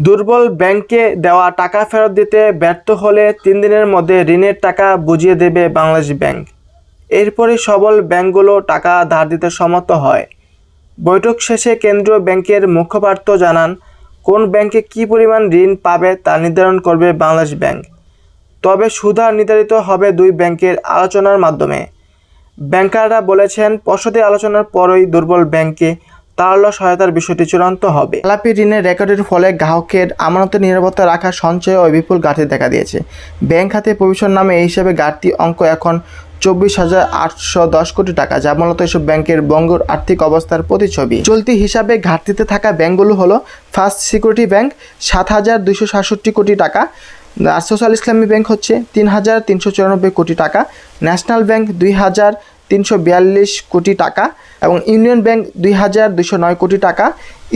দুর্বল ব্যাংকে দেওয়া টাকা ফেরত দিতে ব্যর্থ হলে তিন দিনের মধ্যে ঋণের টাকা বুঝিয়ে দেবে বাংলাদেশ ব্যাংক। এরপরই সবল ব্যাংকগুলো টাকা ধার দিতে সমর্থ হয়। বৈঠক শেষে কেন্দ্রীয় ব্যাংকের মুখপাত্র জানান, কোন ব্যাংকে কী পরিমাণ ঋণ পাবে তা নির্ধারণ করবে বাংলাদেশ ব্যাংক। তবে সুদহার নির্ধারিত হবে দুই ব্যাংকের আলোচনার মাধ্যমে। ব্যাংকাররা বলেছেন পর্ষদের আলোচনার পরই দুর্বল ব্যাংকে তারল্য সহায়তার বিষয়টি চূড়ান্ত হবে। খেলাপি ঋণের রেকর্ডের ফলে গ্রাহকের আমানতের নিরাপত্তা রাখা সঞ্চয় ও বিপুল ঘাটতি দেখা দিয়েছে। ব্যাংক খাতে প্রভিশন নামে এই হিসাবে ঘাটতি অঙ্ক এখন চব্বিশ হাজার আটশো দশ কোটি টাকা, যা মূলত এসব ব্যাংকের বঙ্গর আর্থিক অবস্থার প্রতিছবি চলতি হিসাবে ঘাটতিতে থাকা ব্যাংকগুলো হলো ফার্স্ট সিকিউরিটি ব্যাংক সাত হাজার দুশো সাতষট্টি কোটি টাকা সোশ্যাল ইসলামী ব্যাংক হচ্ছে তিন হাজার তিনশো চুরানব্বই কোটি টাকা, ন্যাশনাল ব্যাংক দুই হাজার তিনশো বিয়াল্লিশ কোটি টাকা এবং ইউনিয়ন ব্যাংক দুই হাজার দুশো নয় কোটি টাকা,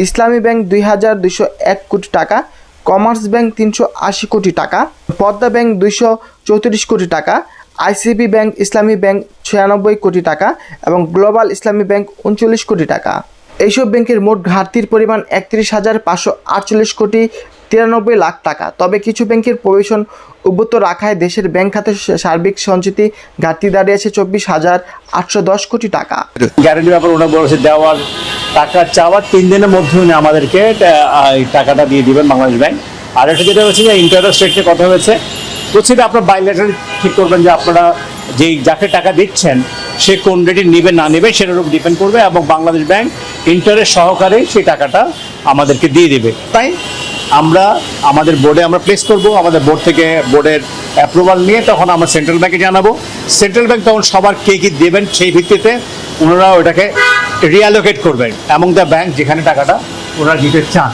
ইসলামী ব্যাংক দুই হাজার দুশো এক কোটি টাকা, কমার্স ব্যাংক তিনশো আশি কোটি টাকা, পদ্মা ব্যাংক দুইশো চৌত্রিশ কোটি টাকা, আইসিবি ব্যাংক ইসলামী ব্যাংক ছিয়ানব্বই কোটি টাকা এবং গ্লোবাল ইসলামী ব্যাংক উনচল্লিশ কোটি টাকা। এইসব ব্যাংকের মোট ঘাটতির পরিমাণ একত্রিশ হাজার পাঁচশো আটচল্লিশ কোটি তিরানব্বই লাখ টাকা। তবে কিছু ব্যাংকের প্রবেশন উদ্বুদ্ধ রাখায় দেশের ব্যাংক খাতে সার্বিক সঞ্চিতি ঘাটতি দাঁড়িয়েছে চব্বিশ হাজার আটশো দশ কোটি টাকা। গ্যারান্টি ব্যাপার ওরা বলেছে দেওয়ার টাকা চাওয়ার তিন দিনের মধ্যে উনি আমাদেরকে টাকাটা দিয়ে দিবেন বাংলাদেশ ব্যাংক। আর একটা যেটা হচ্ছে যে ইন্টারেস্ট রেট কথা হয়েছে। বলছি আপনার বাইলেটারি ঠিক করবেন যে আপনারা যেই যাকে টাকা দিচ্ছেন, সে কোন রেটে নেবে, না নেবে, সেটার উপর ডিপেন্ড করবে এবং বাংলাদেশ ব্যাংক ইন্টারেস্ট সহকারে সেই টাকাটা আমাদেরকে দিয়ে দেবে। তাই আমরা, আমাদের বোর্ডে আমরা প্লেস করব, আমাদের বোর্ড থেকে বোর্ডের অ্যাপ্রুভাল নিয়ে তখন আমরা সেন্ট্রাল ব্যাংকে জানাব। সেন্ট্রাল ব্যাংক তখন সবার কে কি দেবেন সেই ভিত্তিতে ওনারা ওটাকে রিঅ্যালোকেট করবেন অ্যামং দ্য ব্যাংক যেখানে টাকাটা ওনারা দিতে চান।